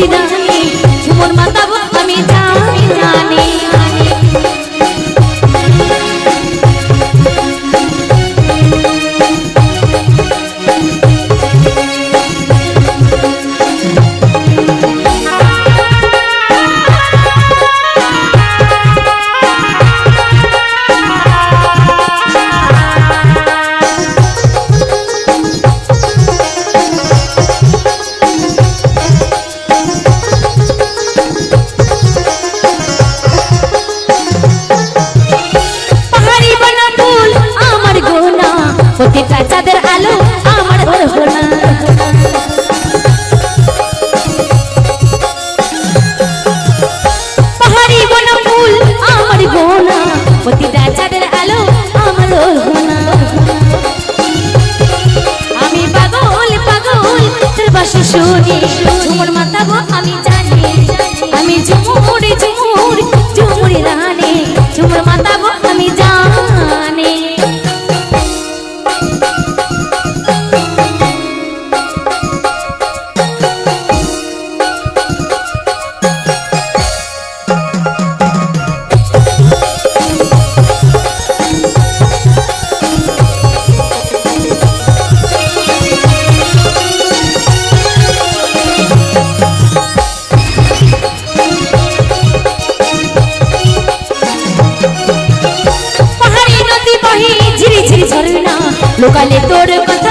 জানি না ঝুমুর মাতাবো আমি জানি না আমি পাগল পাগল তোর বাসে শুনি। ঝুমুর মাতাবো আমি চাই লোকালে তোর কথা